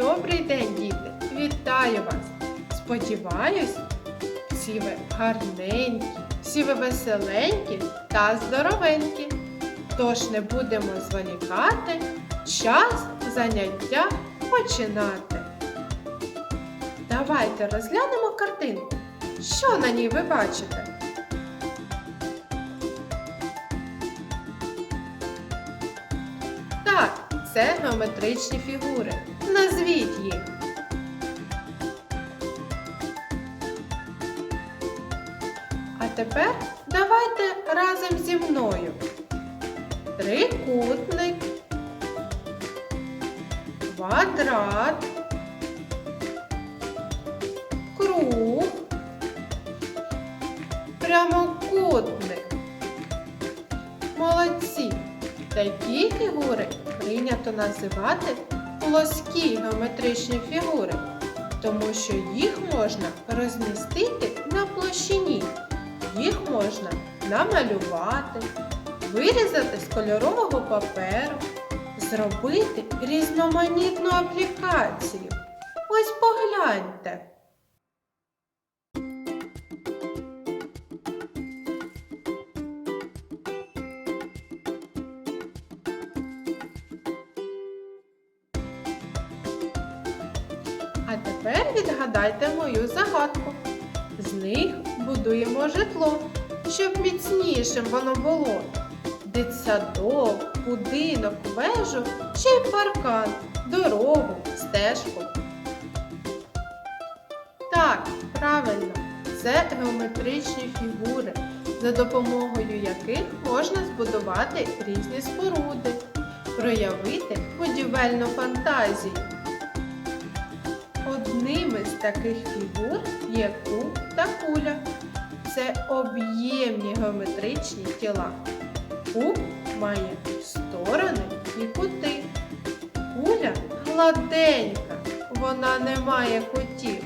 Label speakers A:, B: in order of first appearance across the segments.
A: Добрий день, діти! Вітаю вас! Сподіваюсь, всі ви гарненькі, всі ви веселенькі та здоровенькі. Тож не будемо зволікати, час заняття починати. Давайте розглянемо картинку. Що на ній ви бачите? Це геометричні фігури. Назвіть їх. А тепер давайте разом зі мною. Трикутник, квадрат, круг, прямокутник. Молодці! Такі фігури прийнято називати плоскі геометричні фігури, тому що їх можна розмістити на площині, їх можна намалювати, вирізати з кольорового паперу, зробити різноманітну аплікацію. Ось погляньте. Тепер відгадайте мою загадку. З них будуємо житло, щоб міцнішим воно було. Дитсадок, будинок, вежу чи паркан, дорогу, стежку. Так, правильно, це геометричні фігури, за допомогою яких можна збудувати різні споруди, проявити будівельну фантазію. Одними з таких фігур є куб та куля. Це об'ємні геометричні тіла. Куб має сторони і кути. Куля гладенька, вона не має кутів.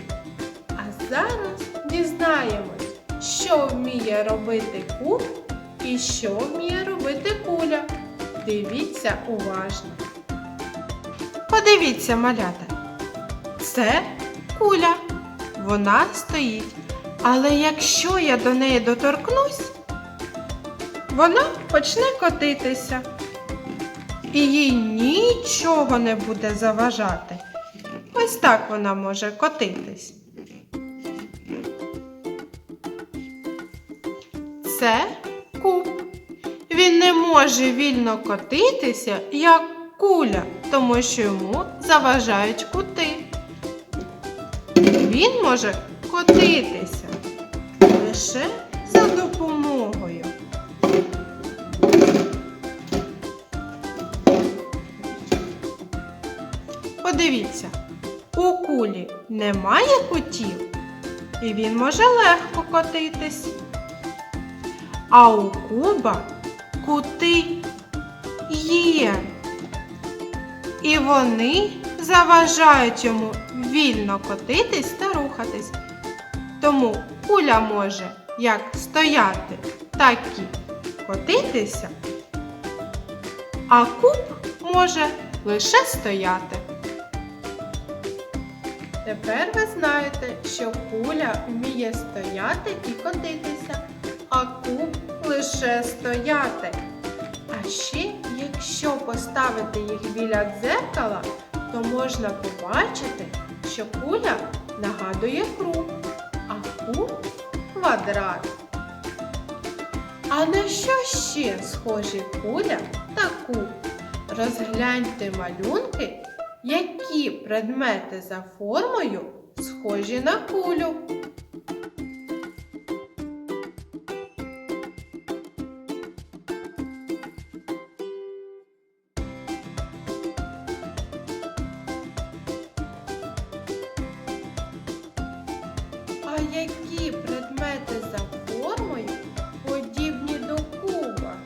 A: А зараз дізнаємось, що вміє робити куб і що вміє робити куля. Дивіться уважно. Подивіться, малята. Це куля. Вона стоїть. Але якщо я до неї доторкнусь, вона почне котитися. І їй нічого не буде заважати. Ось так вона може котитись. Це куб. Він не може вільно котитися, як куля, тому що йому заважають кути. Він може котитися лише за допомогою. Подивіться, у кулі немає кутів, і він може легко котитись. А у куба кути є. І вони заважають йому вільно котитись та рухатись. Тому куля може як стояти, так і котитися, а куб може лише стояти. Тепер ви знаєте, що куля вміє стояти і котитися, а куб лише стояти. А ще, якщо поставити їх біля дзеркала, то можна побачити, що куля нагадує круг, а куб квадрат. А на що ще схожі куля та куб? Розгляньте малюнки, які предмети за формою схожі на кулю. Які предмети за формою подібні до куба?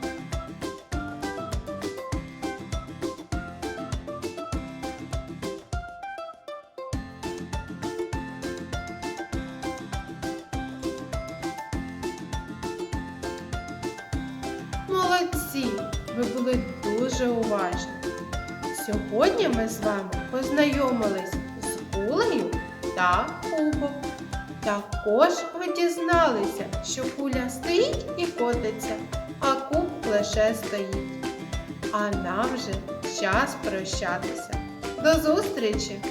A: Молодці! Ви були дуже уважні. Сьогодні ми з вами познайомились з кулею та кубом. Також ви дізналися, що куля стоїть і котиться, а куб лише стоїть. А нам вже час прощатися. До зустрічі!